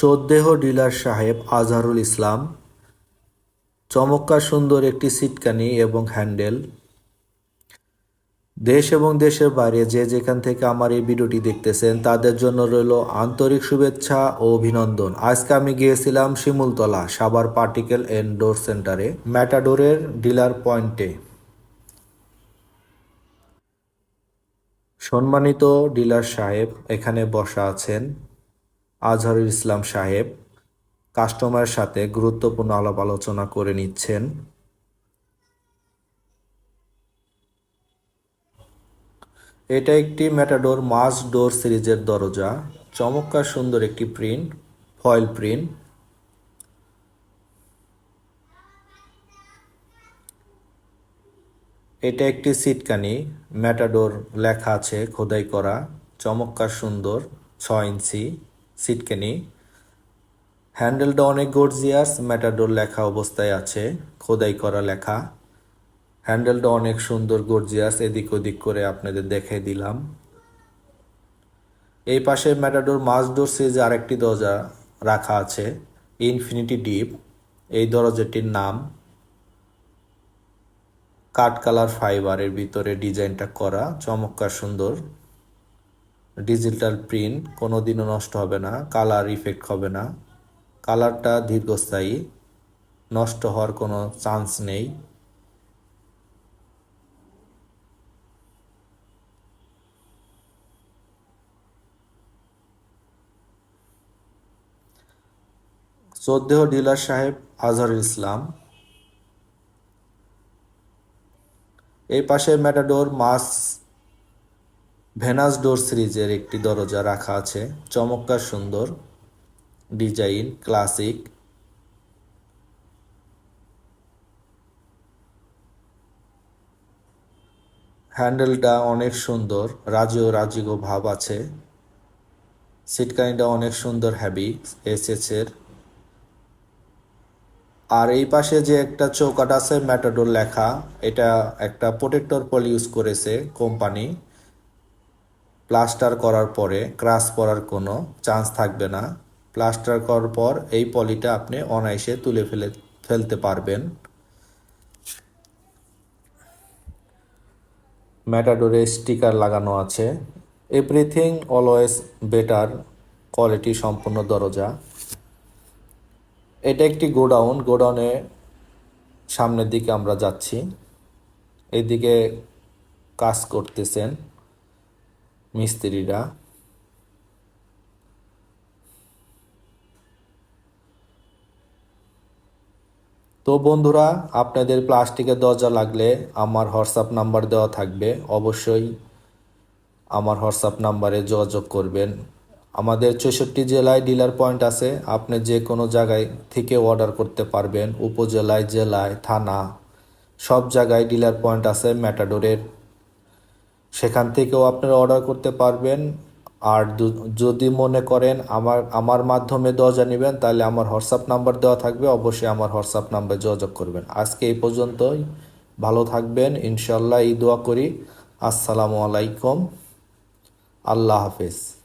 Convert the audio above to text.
চোদ্দেহ dealer সাহেব আজহারুল ইসলাম, চমৎকার সুন্দর একটি সিটকানি এবং হ্যান্ডেল। দেশ এবং দেশের বাইরে যে যেখান থেকে আমার এই ভিডিওটি দেখতেছেন, তাদের জন্য রইল আন্তরিক শুভেচ্ছা ও অভিনন্দন। আজকে আমি গিয়েছিলাম শিমুলতলা সাবার পার্টিকেল এন্ড ডোর সেন্টারে, ম্যাটাডোরের ডিলার পয়েন্টে। সম্মানিত ডিলার সাহেব, এখানে বসা আছেন। আজহারুল ইসলাম সাহেব কাস্টমারের সাথে গুরুত্বপূর্ণ আলাপ আলোচনা করে নিচ্ছেন। এটা একটি ম্যাটাডোর মাস ডোর সিরিজের দরজা, চমৎকার সুন্দর একটি প্রিন্ট ফয়েল প্রিন্ট এটা একটি সিটকানি ম্যাটাডোর লেখা আছে খোদাই করা, চমৎকার সুন্দর, ছয় ইঞ্চি। সিটকানি হ্যান্ডেলটা অনেক গর্জিয়াস, ম্যাটাডোর লেখা অবস্থায় আছে, খোদাই করা লেখা। হ্যান্ডেলটা অনেক সুন্দর গর্জিয়াস, এদিক ওদিক করে আপনাদের দেখাই দিলাম। এই পাশে ম্যাটাডোর মাস ডোর সিরিজে আরেকটি দরজা রাখা আছে, ইনফিনিটি ডিপ। এই দরজাটির নাম কাঠ কালার ফাইবারের ভিতরে ডিজাইনটা করা, চমৎকার সুন্দর। ডিজিটাল প্রিন্ট কোনো দিনও নষ্ট হবে না, কালার ইফেক্ট হবে না। কালারটা দীর্ঘস্থায়ী, নষ্ট হওয়ার কোনো চান্স নেই। চোদ্দেহ ডিলার সাহেব আজহারুল ইসলাম, এই পাশে ম্যাটাডোর মাস ভেনাস ডোর সিরিজের একটি দরজা রাখা আছে। চমৎকার সুন্দর ডিজাইন, ক্লাসিক। হ্যান্ডেলটা অনেক সুন্দর, রাজীয় রাজিগো ভাব আছে। সিটকানিটা অনেক সুন্দর হ্যাভি এসএস এর। আর এই পাশে যে একটা চৌকাট আছে ম্যাটাডোর লেখা, এটা একটা প্রোটেক্টর পল ইউজ করেছে কোম্পানি প্লাস্টার করার পরে ক্রাশ পড়ার কোনো চান্স থাকবে না। প্লাস্টার করার পর এই পলিটা আপনি অনায়াসে তুলে ফেলে, ফেলতে পারবেন। ম্যাটাডোরে স্টিকার লাগানো আছে। এভরিথিং অলওয়েজ বেটার কোয়ালিটি সম্পন্ন দরজা। এটা একটি গোডাউন, গোডাউনে সামনের দিকে আমরা যাচ্ছি। এদিকে কাজ করতেছেন। মিস্ত্রিরা তো বন্ধুরা, আপনাদের প্লাস্টিকের দরজা লাগলে আমার হোয়াটসঅ্যাপ নাম্বার দেওয়া থাকবে। অবশ্যই আমার হোয়াটসঅ্যাপ নাম্বারে যোগাযোগ করবেন। আমাদের চৌষট্টি জেলায় ডিলার পয়েন্ট আছে। আপনি যে কোনো জায়গায় থেকে অর্ডার করতে পারবেন। উপজেলায়, জেলায়, থানা, সব জায়গায় ডিলার পয়েন্ট আছে ম্যাটাডোরের। সেখান থেকেও আপনারা অর্ডার করতে পারবেন। আর যদি মনে করেন আমার আমার মাধ্যমে দরজা নেবেন, তাহলে আমার হোয়াটসঅ্যাপ নাম্বার দেওয়া থাকবে। অবশ্যই আমার হোয়াটসঅ্যাপ নাম্বারে যোগাযোগ করবেন। আজকে এই পর্যন্তই। ভালো থাকবেন। ইনশাল্লাহ এই দোয়া করি। আসসালামু আলাইকুম। আল্লাহ হাফেজ।